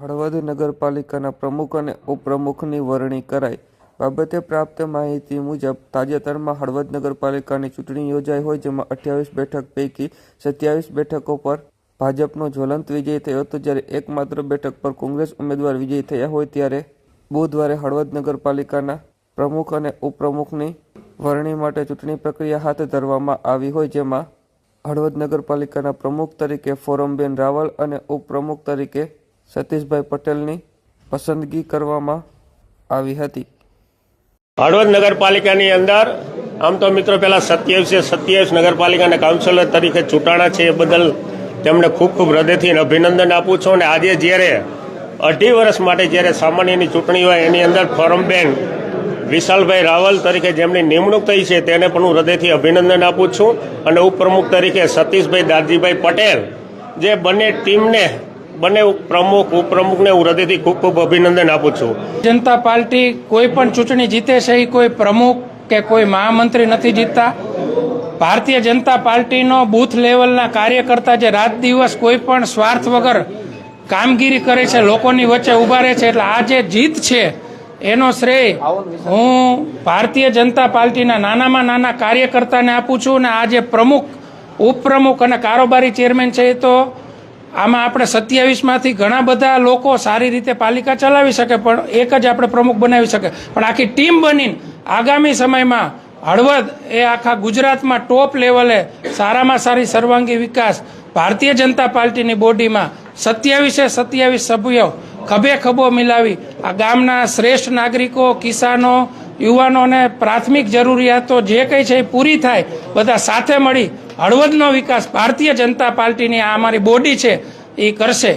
હળવદ નગરપાલિકાના પ્રમુખ અને ઉપપ્રમુખની વરણી કરાઈ. બાબતે પ્રાપ્ત માહિતી મુજબ, તાજેતરમાં હળવદ નગરપાલિકાની ચૂંટણી યોજાઈ હોય, જેમાં અઠ્યાવીસ બેઠક પૈકી સત્યાવીસ બેઠકો પર ભાજપનો જ્વલંત વિજય થયો હતો. જ્યારે એકમાત્ર બેઠક પર કોંગ્રેસ ઉમેદવાર વિજય થયા હોય, ત્યારે બુધવારે હળવદ નગરપાલિકાના પ્રમુખ અને ઉપપ્રમુખની વરણી માટે ચૂંટણી પ્રક્રિયા હાથ ધરવામાં આવી હોય, જેમાં હળવદ નગરપાલિકાના પ્રમુખ તરીકે ફોરમબેન રાવલ અને ઉપપ્રમુખ તરીકે સતીશભાઈ પટેલની પસંદગી કરવામાં આવી હતી. હળવદ નગરપાલિકાની અંદર, આમ તો મિત્રો પહેલા સત્યાવીસે સત્યાવીસ નગરપાલિકાના કાઉન્સિલર તરીકે ચૂંટાણા છે એ બદલ તેમને ખૂબ ખૂબ હૃદયથી અભિનંદન આપું છું. અને આજે જ્યારે અઢી વર્ષ માટે જ્યારે સામાન્યની ચૂંટણી હોય, એની અંદર ફોરમબેન વિશાલભાઈ રાવલ તરીકે જેમની નિમણૂક થઈ છે, તેને પણ હું હૃદયથી અભિનંદન આપું છું. અને ઉપપ્રમુખ તરીકે સતીશભાઈ દાદજીભાઈ પટેલ, જે બંને ટીમને બંને પ્રમુખ, ઉપપ્રમુખને હું હૃદયથી ખૂબ ખૂબ અભિનંદન આપું છું. જનતા પાર્ટી કોઈ પણ ચૂંટણી જીતે છે એ કોઈ પ્રમુખ કે કોઈ મહામંત્રી નથી જીતતા. ભારતીય જનતા પાર્ટીનો બૂથ લેવલના કાર્યકર્તા જે રાત દિવસ કોઈ પણ સ્વાર્થ વગર કામગીરી કરે છે, લોકોની વચ્ચે ઊભા રહે છે, એટલે આ જે જીત છે, એનો શ્રેય હું ભારતીય જનતા પાર્ટીના નાનામાં નાના કાર્યકર્તાને આપું છું. અને આ જે પ્રમુખ, ઉપપ્રમુખ અને કારોબારી ચેરમેન છે, એ તો આમાં આપણે સત્યાવીસમાંથી ઘણા બધા લોકો સારી રીતે પાલિકા ચલાવી શકે, પણ એક જ આપણે પ્રમુખ બનાવી શકે. પણ આખી ટીમ બનીને આગામી સમયમાં હળવદ એ આખા ગુજરાતમાં ટોપ લેવલે સારામાં સારી સર્વાંગી વિકાસ ભારતીય જનતા પાર્ટીની બોડીમાં સત્યાવીસે સત્યાવીસ સભ્યો ખભે ખભો મિલાવી આ ગામના શ્રેષ્ઠ નાગરિકો, કિસાનો, યુવાનોને પ્રાથમિક જરૂરિયાતો જે કંઈ છે એ પૂરી થાય, બધા સાથે મળી હળવદનો વિકાસ ભારતીય જનતા પાર્ટીની આ અમારી બોડી છે એ કરશે.